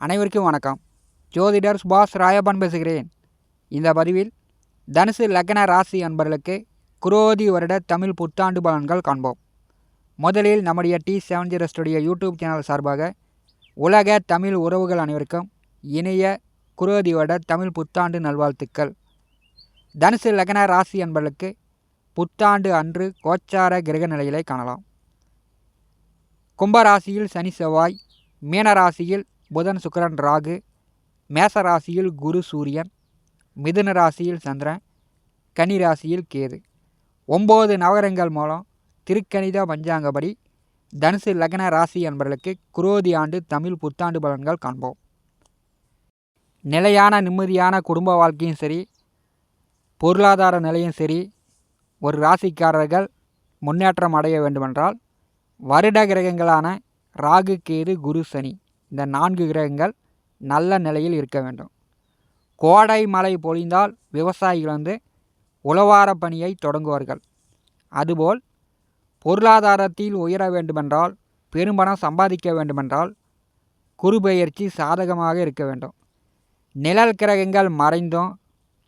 அனைவருக்கும் வணக்கம். ஜோதிடர் சுபாஷ் ராயப்பன் பேசுகிறேன். இந்த பதிவில் தனுசு லக்ன ராசி அன்பர்களுக்கு குரோதி வருட தமிழ் புத்தாண்டு பலன்கள் காண்போம். முதலில் நம்முடைய T seven zero studio YouTube channel சார்பாக உலக தமிழ் உறவுகள் அனைவருக்கும் இணைய குரோதி வருட தமிழ் புத்தாண்டு நல்வாழ்த்துக்கள். தனுசு லக்ன ராசி அன்பர்களுக்கு புத்தாண்டு அன்று கோச்சார கிரக நிலைகளை காணலாம். கும்பராசியில் சனி செவ்வாய் மீனராசியில் புதன் சுக்கரன் ராகு மேச ராசியில் குரு சூரியன் மிதுன ராசியில் சந்திரன் கனி ராசியில் கேது. ஒம்பது நவகரங்கள் மூலம் திருக்கணித பஞ்சாங்கப்படி தனுசு லக்ன ராசி என்பவர்களுக்கு குரோதி ஆண்டு தமிழ் புத்தாண்டு பலன்கள் காண்போம். நிலையான நிம்மதியான குடும்ப வாழ்க்கையும் சரி பொருளாதார நிலையும் சரி ஒரு ராசிக்காரர்கள் முன்னேற்றம் அடைய வேண்டுமென்றால் வருட கிரகங்களான ராகு கேது குரு சனி. இந்த நான்கு கிரகங்கள் நல்ல நிலையில் இருக்க வேண்டும். கோடை மழை பொழிந்தால் விவசாயிகள் வந்து உழவார பணியை தொடங்குவார்கள். அதுபோல் பொருளாதாரத்தில் உயர வேண்டுமென்றால் பெரும்பணம் சம்பாதிக்க வேண்டுமென்றால் குருபெயர்ச்சி சாதகமாக இருக்க வேண்டும். நிழல் கிரகங்கள் மறைந்தும்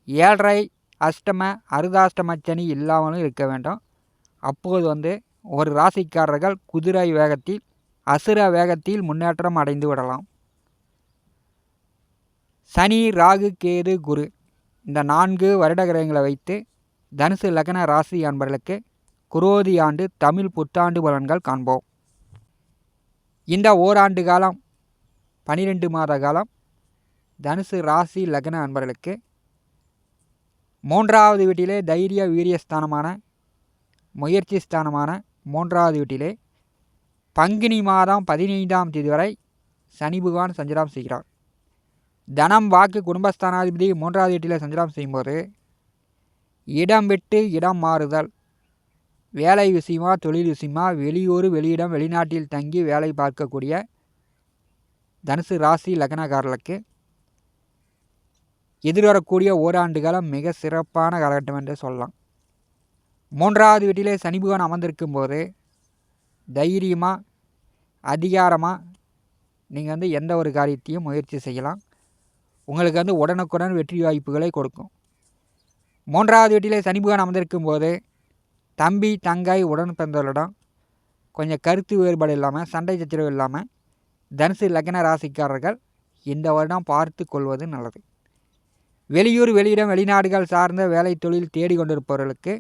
ஏழரை அஷ்டம அருதாஷ்டம சனி இல்லாமலும் இருக்க வேண்டும். அப்போது வந்து ஒரு ராசிக்காரர்கள் குதிரை வேகத்தில் அசுர வேகத்தில் முன்னேற்றம் அடைந்து விடலாம். சனி ராகு கேது குரு இந்த நான்கு வருட கிரகங்களை வைத்து தனுசு லக்ன ராசி அன்பர்களுக்கு குரோதி ஆண்டு தமிழ் புத்தாண்டு பலன்கள் காண்போம். இந்த ஓராண்டு காலம் பனிரெண்டு மாத காலம் தனுசு ராசி லக்ன அன்பர்களுக்கு மூன்றாவது வீட்டிலே தைரிய வீரியஸ்தானமான முயற்சி ஸ்தானமான மூன்றாவது வீட்டிலே பங்குனி மாதம் பதினைந்தாம் தேதி வரை சனி பகவான் சஞ்சலம் செய்கிறார். தனம் வாக்கு குடும்பஸ்தானாதிபதி மூன்றாவது வீட்டில் சஞ்சலம் செய்யும்போது இடம் விட்டு இடம் மாறுதல். வேலை விஷயமா தொழில் விஷயமா வெளியூர் வெளியிடம் வெளிநாட்டில் தங்கி வேலை பார்க்கக்கூடிய தனுசு ராசி லக்னக்காரர்களுக்கு எதிர்வரக்கூடிய ஓராண்டு காலம் மிக சிறப்பான காலகட்டம் என்று சொல்லலாம். மூன்றாவது வீட்டிலே சனி பகவான் அமர்ந்திருக்கும் போது தைரியமாக அதிகாரமாக நீங்கள் வந்து எந்த ஒரு காரியத்தையும் முயற்சி செய்யலாம். உங்களுக்கு வந்து உடனுக்குடன் வெற்றி வாய்ப்புகளை கொடுக்கும். மூன்றாவது வீட்டிலே சனி அமர்ந்திருக்கும் போது தம்பி தங்காய் உடன் பிறந்தவர்களிடம் கொஞ்சம் கருத்து வேறுபாடு இல்லாமல் சண்டை சச்சரவு இல்லாமல் தனுசு லக்ன ராசிக்காரர்கள் இந்த வருடம் பார்த்து கொள்வது நல்லது. வெளியூர் வெளியிடம் வெளிநாடுகள் சார்ந்த வேலை தொழில் தேடி கொண்டிருப்பவர்களுக்கு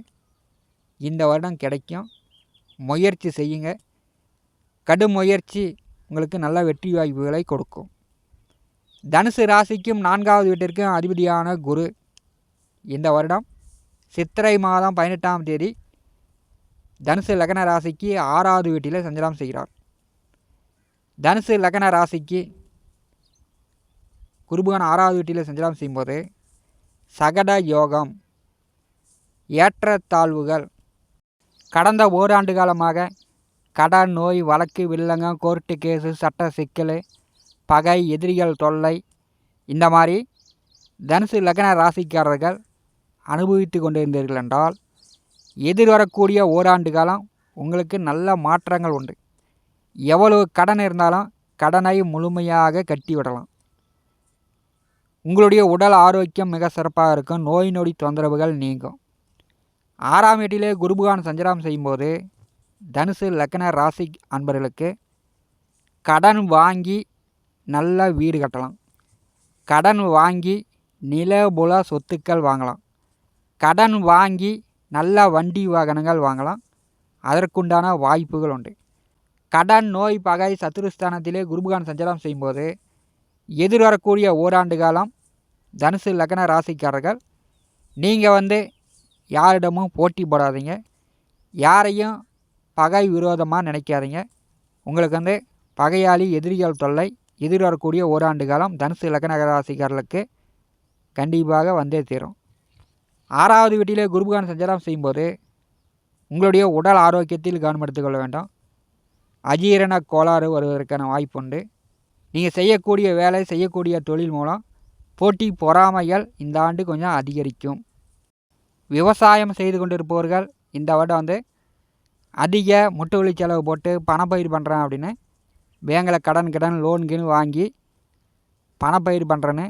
இந்த வருடம் கிடைக்கும். முயற்சி செய்யுங்க. கடும் முயற்சி உங்களுக்கு நல்ல வெற்றி வாய்ப்புகளை கொடுக்கும். தனுசு ராசிக்கும் நான்காவது வீட்டிற்கும் அதிபதியான குரு இந்த வருடம். சித்திரை மாதம் பதினெட்டாம் தேதி தனுசு லக்ன ராசிக்கு ஆறாவது வீட்டில் சஞ்சலம் செய்கிறார். தனுசு லக்ன ராசிக்கு குருபகன் ஆறாவது வீட்டில் சஞ்சலம் செய்யும்போது சகட யோகம் ஏற்றத்தாழ்வுகள் கடந்த ஓராண்டு காலமாக கடன் நோய் வழக்கு வில்லங்கம் கோர்ட்டு கேஸு சட்ட சிக்கல் பகை எதிரிகள் தொல்லை இந்த மாதிரி தனுசு லக்ன ராசிக்காரர்கள் அனுபவித்து கொண்டிருந்தீர்கள் என்றால் எதிர்வரக்கூடிய ஓராண்டு காலம் உங்களுக்கு நல்ல மாற்றங்கள் உண்டு. எவ்வளவு கடன் இருந்தாலும் கடனை முழுமையாக கட்டிவிடலாம். உங்களுடைய உடல் ஆரோக்கியம் மிக சிறப்பாக இருக்கும். நோய் நொடி தொந்தரவுகள் நீங்கும். ஆறாம் வீட்டிலே குருபுகான் சஞ்சலம் செய்யும்போது தனுசு லக்ன ராசி அன்பர்களுக்கு கடன் வாங்கி நல்ல வீடு கட்டலாம். கடன் வாங்கி நிலபுல சொத்துக்கள் வாங்கலாம். கடன் வாங்கி நல்ல வண்டி வாகனங்கள் வாங்கலாம். அதற்குண்டான வாய்ப்புகள் உண்டு. கடன் நோய் பகை சத்துருஸ்தானத்திலே குருபுகான் சஞ்சலம் செய்யும்போது எதிர்வரக்கூடிய ஓராண்டு காலம் தனுசு லக்ன ராசிக்காரர்கள் நீங்கள் வந்து யாரிடமும் போட்டி போடாதீங்க. யாரையும் பகை விரோதமாக நினைக்காதீங்க. உங்களுக்கு வந்து பகையாளி எதிரிகள் தொல்லை எதிர்வரக்கூடிய ஓராண்டு காலம் தனுசு லக்ன ராசிக்காரர்களுக்கு கண்டிப்பாக வந்தே தீரும். ஆறாவது வீட்டிலே குருபகான் சஞ்சாரம் செய்யும்போது உங்களுடைய உடல் ஆரோக்கியத்தில் கவனம் எடுத்துக்கொள்ள வேண்டும். அஜீரண கோளாறு வருவதற்கான வாய்ப்பு உண்டு நீங்கள் செய்யக்கூடிய வேலை செய்யக்கூடிய தொழில் மூலம் போட்டி பொறாமைகள் இந்த ஆண்டு கொஞ்சம் அதிகரிக்கும். விவசாயம் செய்து கொண்டிருப்பவர்கள் இந்த வருடம் வந்து அதிக முட்டுவலி செலவு போட்டு பணப்பயிர் பண்ணுறேன் அப்படின்னு பேங்கில் கடன் கடன் லோன் கீன் வாங்கி பணப்பயிர் பண்ணுறேன்னு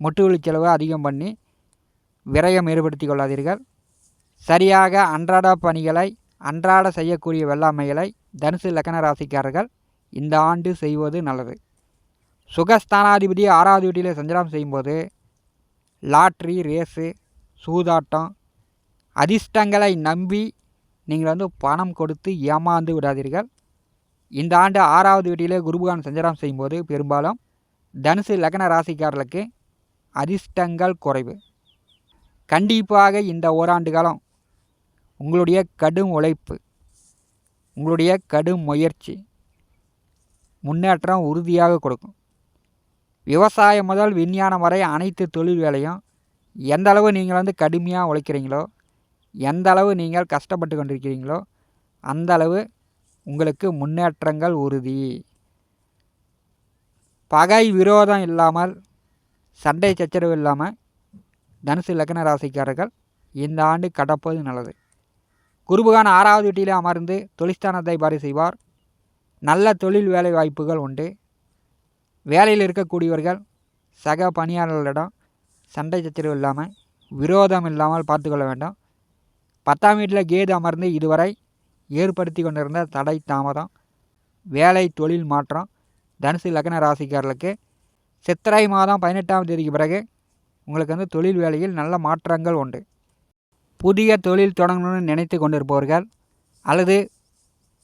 முட்டுவலி செலவு அதிகம் பண்ணி விரயம் ஏற்படுத்தி கொள்ளாதீர்கள். சரியாக அன்றாட பணிகளை அன்றாட செய்யக்கூடிய வெள்ளாமைகளை தனுசு லக்கண ராசிக்காரர்கள் இந்த ஆண்டு செய்வது நல்லது. சுகஸ்தானாதிபதி ஆறாவது வீட்டில் சஞ்சலம் செய்யும்போது லாட்ரி ரேஸு சூதாட்டம் அதிர்ஷ்டங்களை நம்பி நீங்கள் வந்து பணம் கொடுத்து ஏமாந்து விடாதீர்கள். இந்த ஆண்டு ஆறாவது வீட்டிலே குருபகான் சஞ்சாரம் செய்யும்போது பெரும்பாலும் தனுசு லக்ன ராசிக்காரர்களுக்கு அதிர்ஷ்டங்கள் குறைவு. கண்டிப்பாக இந்த ஓராண்டு காலம் உங்களுடைய கடும் உழைப்பு உங்களுடைய கடும் முயற்சி முன்னேற்றம் உறுதியாக கொடுக்கும். விவசாயம் முதல் விஞ்ஞானம் வரை அனைத்து தொழில் வேலையும் எந்த அளவு நீங்கள் வந்து கடுமையாக உழைக்கிறீங்களோ எந்த அளவு நீங்கள் கஷ்டப்பட்டு கொண்டிருக்கிறீங்களோ அந்த அளவு உங்களுக்கு முன்னேற்றங்கள் உறுதி. பகை விரோதம் இல்லாமல் சண்டை சச்சரவு இல்லாமல் தனுசு லக்ன ராசிக்காரர்கள் இந்த ஆண்டு கடப்பது நல்லது. குருபகான் ஆறாவது வீட்டிலே அமர்ந்து தொழிற்ஸ்தானத்தை பாரி செய்வார். நல்ல தொழில் வேலை வாய்ப்புகள் உண்டு. வேலையில் இருக்கக்கூடியவர்கள் சக பணியாளர்களிடம் சண்டை சச்சரவு இல்லாமல் விரோதம் இல்லாமல் பார்த்துக்கொள்ள வேண்டும். பத்தாம் வீட்டில் கேது அமர்ந்து இதுவரை ஏற்படுத்தி கொண்டிருந்த தடை தாமதம் வேலை தொழில் மாற்றம் தனுசு லக்ன ராசிக்காரர்களுக்கு சித்திரை மாதம் பதினெட்டாம் தேதிக்கு பிறகு உங்களுக்கு வந்து தொழில் வேலையில் நல்ல மாற்றங்கள் உண்டு. புதிய தொழில் தொடங்கணும்னு நினைத்து கொண்டிருப்பவர்கள் அல்லது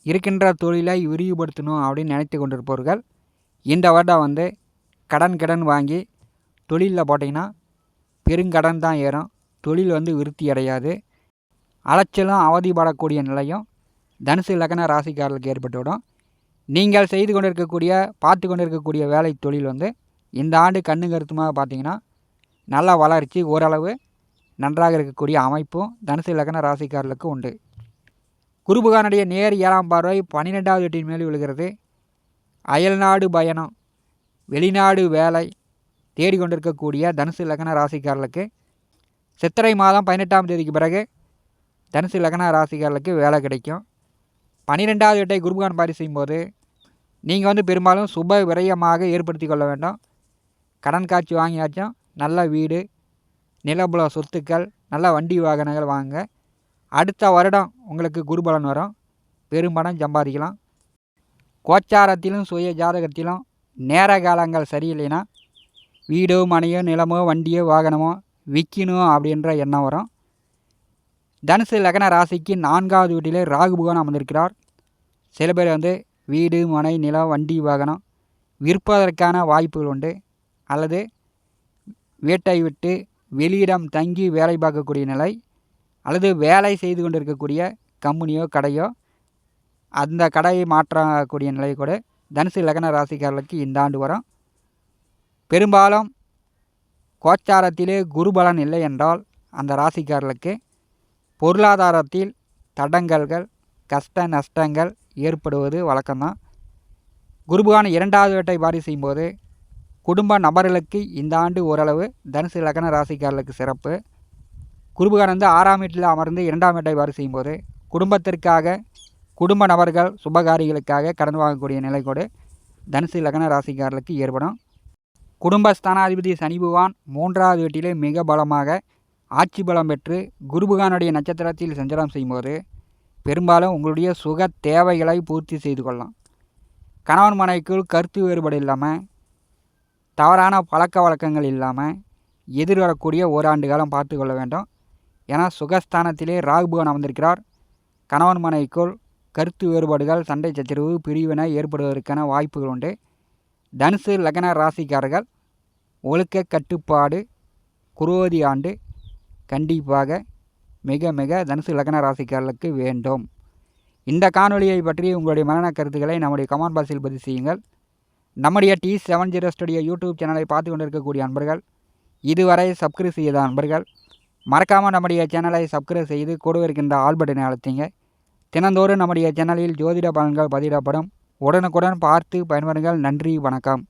இருக்கின்ற தொழிலை விரிவுபடுத்தணும் அப்படின்னு நினைத்து கொண்டிருப்பவர்கள் இந்த வருடம் வந்து கடன் கடன் வாங்கி தொழிலில் போட்டிங்கன்னா பெருங்கடன் தான் ஏறும். தொழில் வந்து விருத்தி அடையாது. அலைச்சலும் அவதிப்படக்கூடிய நிலையும் தனுசு லக்ன ராசிக்காரர்களுக்கு ஏற்பட்டுவிடும் நீங்கள் செய்து கொண்டிருக்கக்கூடிய பார்த்து கொண்டிருக்கக்கூடிய வேலை தொழில் வந்து இந்த ஆண்டு கண்ணு கருத்துமாக பார்த்தீங்கன்னா நல்ல வளர்ச்சி ஓரளவு நன்றாக இருக்கக்கூடிய அமைப்பும் தனுசு லக்ன ராசிக்காரர்களுக்கு உண்டு. குருபுகானுடைய நேர் ஏழாம் பார்வை பன்னிரெண்டாவது வீட்டின் மேல் விழுகிறது. அயல்நாடு பயணம் வெளிநாடு வேலை தேடிக்கொண்டிருக்கக்கூடிய தனுசு லக்ன ராசிக்காரர்களுக்கு சித்திரை மாதம் பதினெட்டாம் தேதிக்கு பிறகு தனுசு லக்ன ராசிகளுக்கு வேலை கிடைக்கும். பன்னிரெண்டாவது வீட்டை குருபகான் பாரி செய்யும்போது நீங்கள் வந்து பெரும்பாலும் சுப விரயமாக ஏற்படுத்தி கொள்ள வேண்டும். கடன் காட்சி வாங்கியாச்சும் நல்ல வீடு நிலபுல சொத்துக்கள் நல்ல வண்டி வாகனங்கள் வாங்க. அடுத்த வருடம் உங்களுக்கு குருபலன் வரும். பெரும்படம் சம்பாதிக்கலாம். கோச்சாரத்திலும் சுய ஜாதகத்திலும் நேர காலங்கள் சரியில்லைன்னா வீடோ மனையோ நிலமோ வண்டியோ வாகனமோ விற்கணும் அப்படின்ற எண்ணம் வரும். தனுசு லக்ன ராசிக்கு நான்காவது வீட்டிலே ராகு பகவான் அமர்ந்திருக்கிறார். சில பேர் வந்து வீடு மனை நிலம் வண்டி வாகனம் விற்பதற்கான வாய்ப்புகள் உண்டு. அல்லது வீட்டை விட்டு வெளியிடம் தங்கி வேலை பார்க்கக்கூடிய நிலை அல்லது வேலை செய்து கொண்டிருக்கக்கூடிய கம்பெனியோ கடையோ அந்த கடையை மாற்றக்கூடிய நிலை கூட தனுசு லக்ன ராசிக்காரர்களுக்கு இந்த ஆண்டு வரும். பெரும்பாலும் கோச்சாரத்திலே குருபலன் இல்லை என்றால் அந்த ராசிக்காரர்களுக்கு பொருளாதாரத்தில் தடங்கல்கள் கஷ்ட நஷ்டங்கள் ஏற்படுவது வழக்கம்தான். குருபகான் இரண்டாவது வேட்டை பாரி செய்யும்போது குடும்ப நபர்களுக்கு இந்த ஆண்டு ஓரளவு தனுசு லக்ன ராசிக்காரர்களுக்கு சிறப்பு. குருபகான் வந்து ஆறாம் வீட்டில் அமர்ந்து இரண்டாம் வேட்டை பாரி செய்யும்போது குடும்பத்திற்காக குடும்ப நபர்கள் சுபகாரிகளுக்காக கடன் வாங்கக்கூடிய நிலை கூட தனுசு லக்ன ராசிக்காரர்களுக்கு ஏற்படும். குடும்பஸ்தானாதிபதி சனிபுவான் மூன்றாவது வீட்டிலே மிக பலமாக ஆட்சி பலம் பெற்று குருபகானுடைய நட்சத்திரத்தில் சஞ்சாரம் செய்யும்போது பெரும்பாலும் உங்களுடைய சுக தேவைகளை பூர்த்தி செய்து கொள்ளலாம். கணவன் மனைவிக்குள் கருத்து வேறுபாடு இல்லாமல் தவறான பழக்க வழக்கங்கள் இல்லாமல் எதிர்வரக்கூடிய ஓராண்டு காலம் பார்த்து கொள்ள வேண்டும். ஏன்னா சுகஸ்தானத்திலே ராகுபவன் அமர்ந்திருக்கிறார். கணவன் மனைவிக்குள் கருத்து வேறுபாடுகள் சண்டை சச்சரவு பிரிவினை ஏற்படுவதற்கான வாய்ப்புகள் உண்டு. தனுசு லக்ன ராசிக்காரர்கள் ஒழுக்க கட்டுப்பாடு குரோதி ஆண்டு கண்டிப்பாக மிக மிக தனுசு லக்ன ராசிக்காரர்களுக்கு வேண்டும். இந்த காணொலியை பற்றி உங்களுடைய மரண கருத்துக்களை நம்முடைய கமெண்ட் பாக்ஸில் பதிவு செய்யுங்கள். நம்முடைய T seven zero studio YouTube சேனலை பார்த்து கொண்டிருக்கக்கூடிய அன்பர்கள் இதுவரை சப்ஸ்கிரைப் செய்த அன்பர்கள் மறக்காமல் நம்முடைய சேனலை சப்ஸ்கிரைப் செய்து கூட இருக்கின்ற ஆல் பட்டனை தினந்தோறும் நம்முடைய சேனலில் ஜோதிட பலன்கள் பதிவிடப்படும். உடனுக்குடன் பார்த்து பயன்பெறுங்கள். நன்றி வணக்கம்.